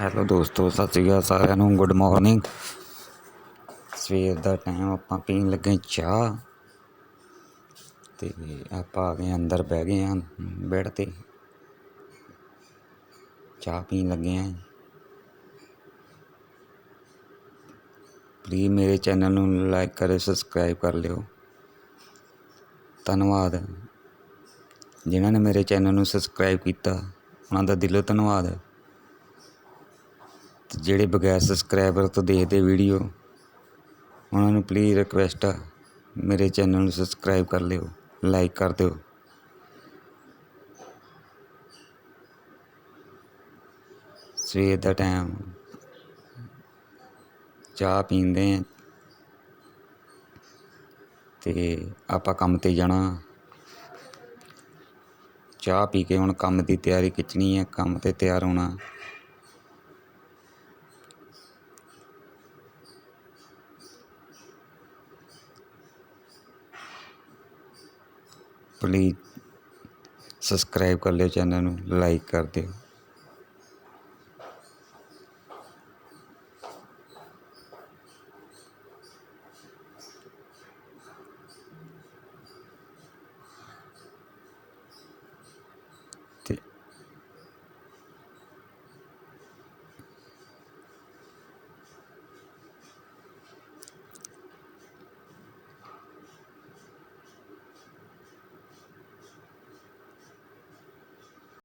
Hello ਦੋਸਤੋ, ਸਤਿ ਸ਼੍ਰੀ ਅਕਾਲ ਸਾਰਿਆਂ ਨੂੰ ਗੁੱਡ ਮਾਰਨਿੰਗ ਸਵੇਰ ਦਾ ਟਾਈਮ ਆਪਾਂ ਪੀਣ ਲੱਗੇ ਚਾਹ, ਤੇ ਆਪਾਂ ਆ ਗਏ ਅੰਦਰ ਬਹਿ ਗਏ ਹਾਂ ਬੈੱਡ ਤੇ। ਚਾਹ ਪੀਣ ਲੱਗੇ ਹਾਂ। ਪਲੀਜ਼ ਮੇਰੇ ਚੈਨਲ ਨੂੰ ਲਾਈਕ ਕਰਿਓ ਸਬਸਕ੍ਰਾਈਬ ਕਰ ਲਿਓ। ਧੰਨਵਾਦ। ਜਿਨ੍ਹਾਂ ਨੇ ਮੇਰੇ ਚੈਨਲ ਨੂੰ ਸਬਸਕ੍ਰਾਈਬ ਕੀਤਾ, ਉਹਨਾਂ ਦਾ ਦਿਲੋਂ ਧੰਨਵਾਦ। ਜਿਹੜੇ ਬਗੈਰ ਸਬਸਕ੍ਰਾਈਬਰ ਤੋਂ ਦੇਖਦੇ ਵੀਡੀਓ ਉਹਨਾਂ ਨੂੰ ਪਲੀਜ਼ ਰਿਕੁਐਸਟ ਆ, ਮੇਰੇ ਚੈਨਲ ਨੂੰ ਸਬਸਕ੍ਰਾਈਬ ਕਰ ਲਿਓ ਲਾਈਕ ਕਰ ਦਿਓ। ਸਵੇਰ ਦਾ ਟਾਈਮ ਚਾਹ ਪੀਂਦੇ ਆ, ਤੇ ਆਪਾਂ ਕੰਮ ਤੇ ਜਾਣਾ। ਚਾਹ ਪੀ ਕੇ ਹੁਣ ਕੰਮ ਦੀ ਤਿਆਰੀ ਖਿੱਚਣੀ ਹੈ ਕੰਮ ਤੇ ਤਿਆਰ ਹੋਣਾ। ਪਲੀਜ਼ ਸਬਸਕ੍ਰਾਈਬ ਕਰ ਲਿਓ ਚੈਨਲ ਨੂੰ ਲਾਈਕ ਕਰ ਦਿਓ।